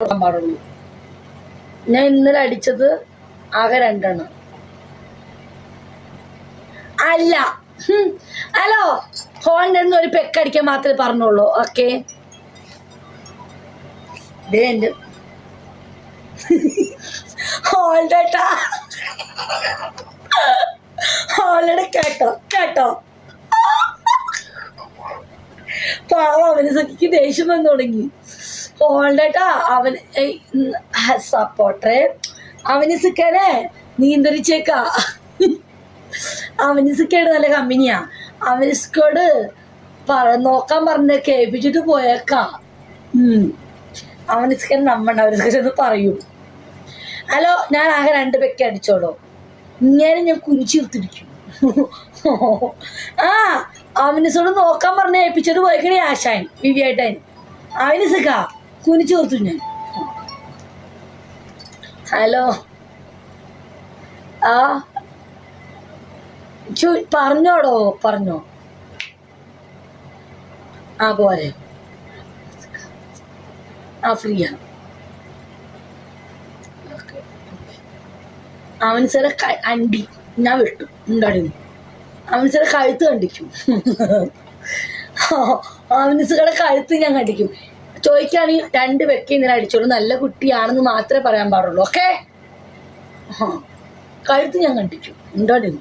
പാടുള്ളൂ ഞാൻ ഇന്നലെ അടിച്ചത് ആകെ രണ്ടെണ്ണം അല്ല. ഹലോ. ഫോണിന്റെ ഒരു പെക്കടിക്കാൻ മാത്രമേ പറഞ്ഞുള്ളൂ. ഓക്കെ. ദേ എന്റെ കേട്ടോ. കേട്ടോ. പാവം അവന് സഖിക്ക് ദേഷ്യം വന്നു തുടങ്ങി. ഹോൾഡേട്ടാ അവൻ സപ്പോർട്ടർ അവന് സിക്കനെ അവന് സിക്കേട് നല്ല കമ്പനിയാ. അവന് സിക്കോട് പറ നോക്കാൻ പറഞ്ഞ കേൾപ്പിച്ചിട്ട് പോയേക്ക. ഉം. സിക്കൻ നമ്മണ്ട അവന് ചെന്ന് പറയും. ഹലോ ഞാൻ ആകെ രണ്ട് പെക്കെ അടിച്ചോളൂ. ഇങ്ങനെ ഞാൻ കുരിച്ചിർത്തിരിക്കും ആ അവനിസോട് നോക്കാൻ പറഞ്ഞ ഏൽപ്പിച്ചിട്ട് പോയിക്കണേ ആശാൻ വിവിയായിട്ടാൻ അവനിസക്ക കുനിച്ചു കൊടുത്തു ഞാൻ. ഹലോ. ആ. പറഞ്ഞോടോ പറഞ്ഞോ. ആ പോരെ. ആ ഫ്രീയാണ് അവൻ ചില അണ്ടി. ഞാൻ വിട്ടു. ഉണ്ടായിരുന്നു അവൻ ചില കഴുത്ത് കണ്ടിക്കും അവനിസുകളുടെ കഴുത്ത് ഞാൻ കണ്ടിക്കും ചോദിക്കുകയാണെങ്കിൽ രണ്ട് വെക്കി ഇന്നലെ അടിച്ചോളൂ. നല്ല കുട്ടിയാണെന്ന് മാത്രമേ പറയാൻ പാടുള്ളൂ. ഓക്കെ കഴുത്ത് ഞാൻ കണ്ടിക്കും ഉണ്ടായിരുന്നു